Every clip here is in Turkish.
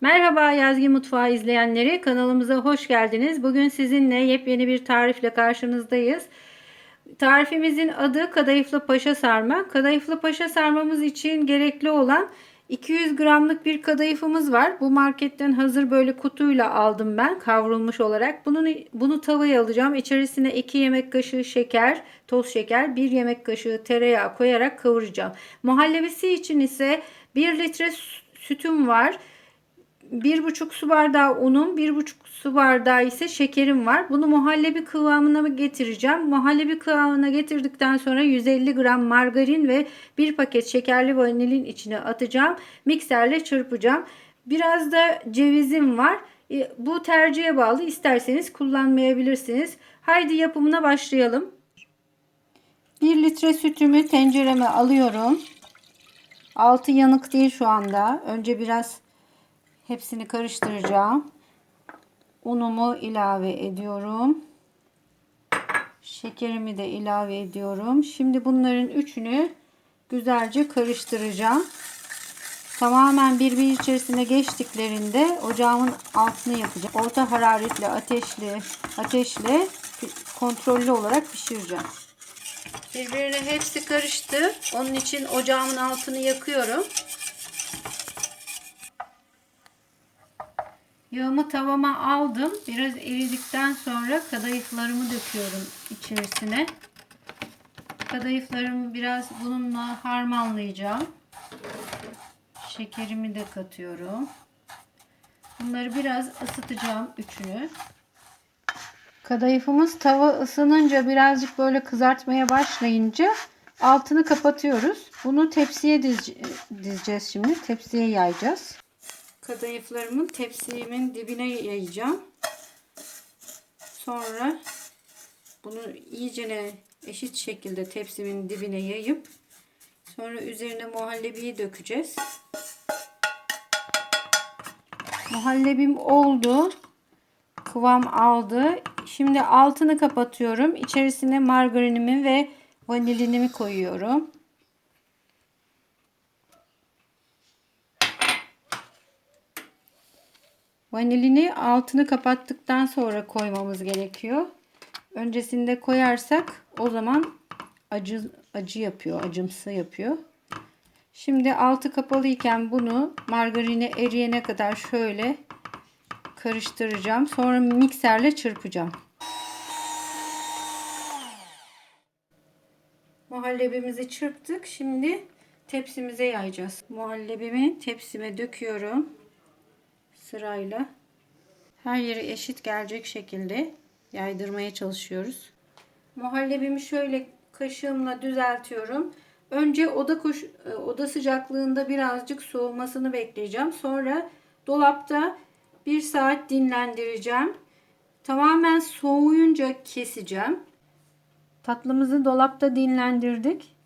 Merhaba Yazgi Mutfağı izleyenleri kanalımıza hoş geldiniz. Bugün sizinle yepyeni bir tarifle karşınızdayız. Tarifimizin adı kadayıflı paşa sarma. Kadayıflı paşa sarmamız için gerekli olan 200 gramlık bir kadayıfımız var. Bu marketten hazır böyle kutuyla aldım ben kavrulmuş olarak. Bunu, bunu tavaya alacağım. İçerisine 2 yemek kaşığı şeker, toz şeker, 1 yemek kaşığı tereyağı koyarak kavuracağım. Muhallebisi için ise 1 litre sütüm var. 1,5 su bardağı unum, 1,5 su bardağı ise şekerim var. Bunu muhallebi kıvamına getireceğim. Muhallebi kıvamına getirdikten sonra 150 gram margarin ve bir paket şekerli vanilin içine atacağım. Mikserle çırpacağım. Biraz da cevizim var. E, Bu tercihe bağlı. İsterseniz kullanmayabilirsiniz. Haydi yapımına başlayalım. 1 litre sütümü tencereme alıyorum. Altı yanık değil şu anda. Önce biraz Hepsini karıştıracağım. Unumu ilave ediyorum. Şekerimi de ilave ediyorum. Şimdi bunların üçünü güzelce karıştıracağım. Tamamen birbiri içerisine geçtiklerinde ocağımın altını yapacağım. Orta hararetli ateşli ateşle kontrollü olarak pişireceğim. Birbirine hepsi karıştı. Onun için ocağımın altını yakıyorum. Yağımı tavama aldım. Biraz eridikten sonra kadayıflarımı döküyorum içerisine. Kadayıflarımı biraz bununla harmanlayacağım. Şekerimi de katıyorum. Bunları biraz ısıtacağım üçünü. Kadayıfımız tava ısınınca birazcık böyle kızartmaya başlayınca altını kapatıyoruz. Bunu tepsiye dizeceğiz şimdi. Tepsiye yayacağız kadayıflarımın tepsimin dibine yayacağım. Sonra bunu iyicene eşit şekilde tepsimin dibine yayıp sonra üzerine muhallebiyi dökeceğiz. Muhallebim oldu. Kıvam aldı. Şimdi altını kapatıyorum. İçerisine margarinimi ve vanilinimi koyuyorum. Vanilini altını kapattıktan sonra koymamız gerekiyor. Öncesinde koyarsak o zaman acı acı yapıyor, acımsı yapıyor. Şimdi altı kapalıyken bunu margarini eriyene kadar şöyle karıştıracağım. Sonra mikserle çırpacağım. Muhallebimizi çırptık. Şimdi tepsimize yayacağız. Muhallebimi tepsime döküyorum sırayla her yeri eşit gelecek şekilde yaydırmaya çalışıyoruz. Muhallebimi şöyle kaşığımla düzeltiyorum. Önce oda koş, e, oda sıcaklığında birazcık soğumasını bekleyeceğim. Sonra dolapta bir saat dinlendireceğim. Tamamen soğuyunca keseceğim. Tatlımızı dolapta dinlendirdik.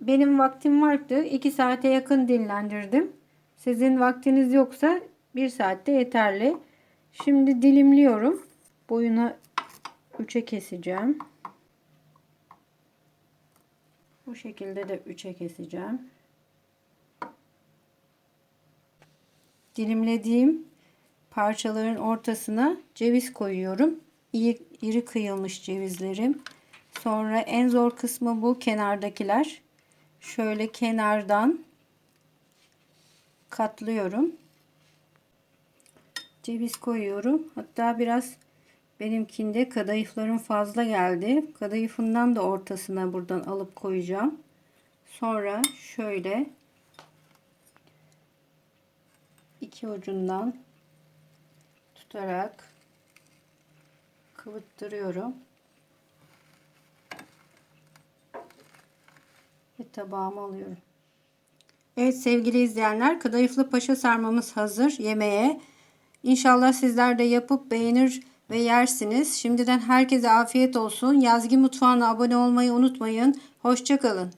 Benim vaktim vardı. 2 saate yakın dinlendirdim. Sizin vaktiniz yoksa 1 saatte yeterli. Şimdi dilimliyorum. Boyuna 3'e keseceğim. Bu şekilde de 3'e keseceğim. Dilimlediğim parçaların ortasına ceviz koyuyorum. İyi, iri kıyılmış cevizlerim. Sonra en zor kısmı bu kenardakiler. Şöyle kenardan katlıyorum ceviz koyuyorum. Hatta biraz benimkinde kadayıfların fazla geldi. Kadayıfından da ortasına buradan alıp koyacağım. Sonra şöyle iki ucundan tutarak kıvıttırıyorum. Ve tabağıma alıyorum. Evet sevgili izleyenler kadayıflı paşa sarmamız hazır yemeğe. İnşallah sizler de yapıp beğenir ve yersiniz. Şimdiden herkese afiyet olsun. Yazgi Mutfağı'na abone olmayı unutmayın. Hoşçakalın.